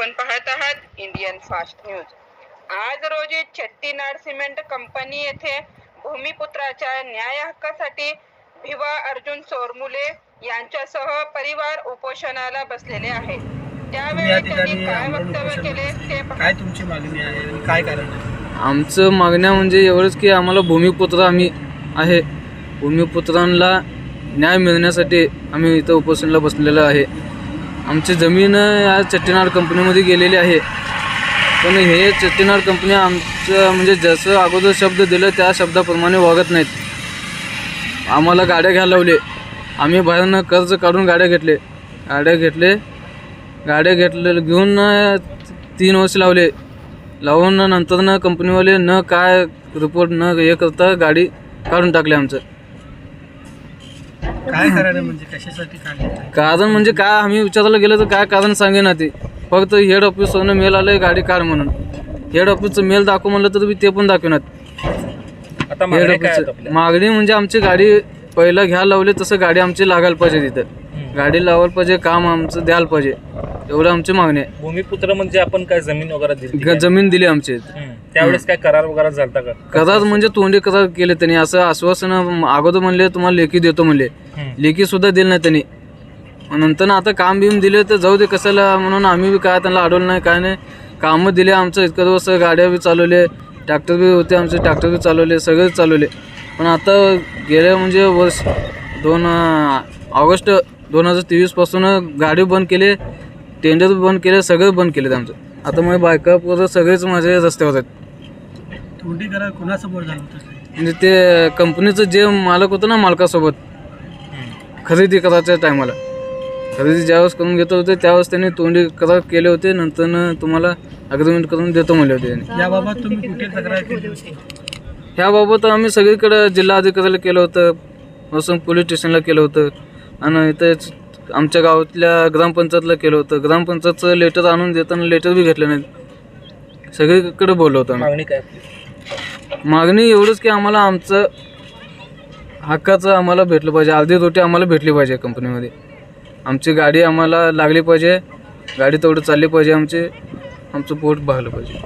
Maharashtra news आज रोजी Chettinad cement company येथे भूमिपुत्राच्या न्याय हक्कासाठी भिवा अर्जुन सोरमुले यांच्यासह परिवार उपोषणाला बसलेले आहेत त्यावेळी त्यांनी काय वक्तव्य केले ते पहा. काय तुमची मागणी आहे आणि काय कारण आहे? आमचं मागण्या म्हणजे एवढंच की आम्हाला भूमिपुत्र आम्ही आहे. भूमिपुत्रांना न्याय मिळण्यासाठी आम्ही इथं उपोषणला बसलेलं आहे. आमची जमीन या चट्टीनार कंपनीमध्ये गेलेली आहे. पण हे चट्टीनार कंपनी आमचं म्हणजे जसं अगोदर शब्द दिलं त्या शब्दाप्रमाणे वागत नाहीत. आम्हाला गाड्या घ्यायला लावले आम्ही बाहेरनं कर्ज काढून गाड्या घेतले. गाड्या घेतले. गाड्या घेतले घेऊन तीन वर्ष लावले. लावून नंतर ना कंपनीवाले न काय रिपोर्ट न हे करता गाडी काढून टाकली आमचं. काय कारण म्हणजे? कशासाठी काढले कारण म्हणजे काय? आम्ही विचारायला गेलो तर काय कारण सांगे ना ते. फक्त हेड ऑफिसवरनं मेल आलं गाडी काढ म्हणून. हेड ऑफिसचं मेल दाखव म्हणलं तर ते पण दाखवणार. आता हेड मागण्या काय आहेत ऑफिसचं आपल्या? मागणी म्हणजे आमची गाडी पहिलं घ्यायला लावली तसं गाडी आमची लागायला पाहिजे तिथं. गाडी लावायला पाहिजे काम आमचं द्यायला पाहिजे. एवढं आमची मागणी आहे. भूमिपुत्र म्हणजे आपण काय जमीन वगैरे दिली ग- जमीन दिली आमची. हम्म. त्यावेळेस काय करार वगैरे झालता का? करार म्हणजे तोंडी करार केले त्यांनी. असं आश्वासन अगोदर म्हणले तुम्हाला लेखी देतो म्हणले. लेखी सुद्धा दिलं नाही त्यांनी. नंतर ना आता काम बिम दिले तर जाऊ दे कशाला? म्हणून आम्ही बी काय त्यांना अडवलं नाही काय नाही. कामं दिले आमचं इतकं दिवस गाड्या बी चालवले ट्रॅक्टर बी होते आमचे ट्रॅक्टर बी चालवले सगळेच चालवले. पण आता गेल्या म्हणजे वर्ष दोन ऑगस्ट दोन हजार तेवीसपासून गाडी बंद केले टेंडर बंद केले सगळं बंद केले आमचं. आता मग बायका सगळेच माझे रस्त्यावर आहेत. तोंडी करा कोणासमोर झालं होतं म्हणजे ते कंपनीचं जे मालक होतं ना मालकासोबत खरेदी करायच्या टायमाला. खरेदी ज्यावेळेस करून घेत होते त्यावेळेस त्यांनी तोंडी करार केले होते नंतर तुम्हाला अग्रीमेंट करून देतो म्हणले होते त्यांनी. याबाबत तुम्ही कुठे तक्रार केली होती? ह्याबाबत आम्ही सगळीकडे जिल्हा अधिकाऱ्याला केलं होतं वसंत पोलीस स्टेशनला केलं होतं आणि इथेच आमच्या गावातल्या ग्रामपंचायतला केलं होतं. ग्रामपंचायतचं लेटर आणून देताना लेटर बी घेतलं नाही सगळीकडे बोललो होतो आम्ही. मागणी काय आपली मागणी एवढंच की आम्हाला आमचं हक्काचं आम्हाला भेटलं पाहिजे. अर्धी तोटी आम्हाला भेटली पाहिजे कंपनीमध्ये आमची गाडी आम्हाला लागली पाहिजे. गाडी तेवढं चालली पाहिजे आमची. आमचं पोट भागलं पाहिजे.